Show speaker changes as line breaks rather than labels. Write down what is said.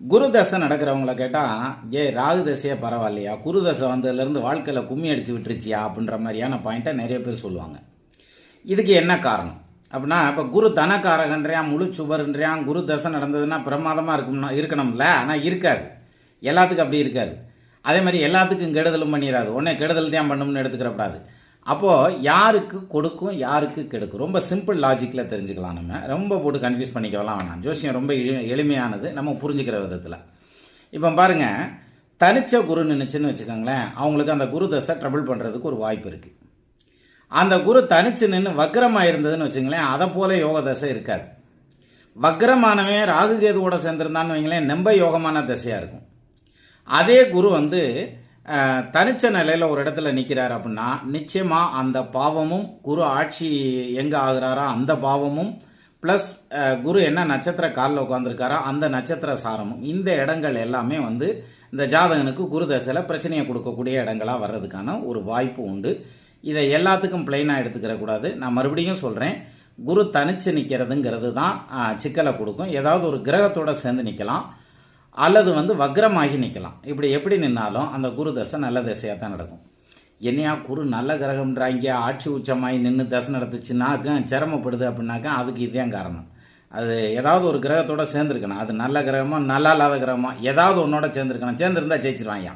குரு தசை நடக்கிறவங்கள கேட்டால் ஏ ராகு தசையே பரவாயில்லையா? குரு தசை வந்ததுலேருந்து வாழ்க்கையில் கும்மி அடிச்சு விட்டுருச்சியா? அப்படின்ற மாதிரியான பாயிண்ட்டை நிறைய பேர் சொல்லுவாங்க. இதுக்கு என்ன காரணம்? அப்படின்னா இப்போ குரு தனக்காரகன்றியான் முழு சுவர்ன்றியான் குரு தசை நடந்ததுன்னா பிரமாதமாக இருக்கும்னா இருக்கணும்ல. ஆனால் இருக்காது. எல்லாத்துக்கும் அப்படி இருக்காது. அதே மாதிரி எல்லாத்துக்கும் கெடுதலும் பண்ணிடாது உடனே கெடுதல் தான் பண்ணணும்னு எடுத்துக்கிறப்படாது அப்போது யாருக்கு கொடுக்கும் யாருக்கு கெடுக்கும்? ரொம்ப சிம்பிள் லாஜிக்கில் தெரிஞ்சுக்கலாம் நம்ம. ரொம்ப போட்டு கன்ஃபியூஸ் பண்ணிக்கலாம் வேணாம். ஜோசியம் ரொம்ப எளி எளிமையானது. நம்ம புரிஞ்சுக்கிற விதத்தில். இப்போ பாருங்கள் தனிச்ச குரு நின்றுச்சுன்னு வச்சுக்கோங்களேன் அவங்களுக்கு அந்த குரு தசை ட்ரபிள் பண்ணுறதுக்கு ஒரு வாய்ப்பு இருக்குது அந்த குரு தனிச்சு நின்று வக்ரமாக இருந்ததுன்னு வச்சுங்களேன் அதை போல யோக தசை இருக்காது. வக்ரமானவன் ராகு கேதுவோட சேர்ந்துருந்தான்னு வைங்களேன் நெம்ப யோகமான தசையாக இருக்கும். அதே குரு வந்து தனிச்ச நிலையில் ஒரு இடத்துல நிற்கிறார் அப்படின்னா நிச்சயமாக அந்த பாவமும் குரு ஆட்சி எங்கே ஆகுறாரோ அந்த பாவமும் ப்ளஸ் குரு என்ன நட்சத்திர காலில் உட்காந்துருக்காரோ அந்த நட்சத்திர சாரமும் இந்த இடங்கள் எல்லாமே வந்து இந்த ஜாதகனுக்கு குரு தசையில் பிரச்சனையை கொடுக்கக்கூடிய இடங்களாக வர்றதுக்கான ஒரு வாய்ப்பு உண்டு. இதை எல்லாத்துக்கும் பிளெயினாக எடுத்துக்கிற கூடாது. நான் மறுபடியும் சொல்கிறேன் குரு தனிச்சு நிற்கிறதுங்கிறது தான் சிக்கலை கொடுக்கும். ஏதாவது ஒரு கிரகத்தோட சேர்ந்து நிற்கலாம் அல்லது வந்து வக்ரமாகி நிற்கலாம் இப்படி எப்படி நின்னாலும் அந்த குரு தசை நல்ல தசையாக தான் நடக்கும். என்னையா குரு நல்ல கிரகம்ன்றாங்க ஆட்சி உச்சமாகி நின்று தசை நடத்துச்சுனாக்க சிரமப்படுது அப்படின்னாக்கா அதுக்கு இதுதான் காரணம். அது ஏதாவது ஒரு கிரகத்தோட சேர்ந்துருக்கணும். அது நல்ல கிரகமோ நல்லா இல்லாத கிரகமோ ஏதாவது ஒன்றோட சேர்ந்துருக்கணும். சேர்ந்துருந்தா ஜெயிச்சிருவாங்க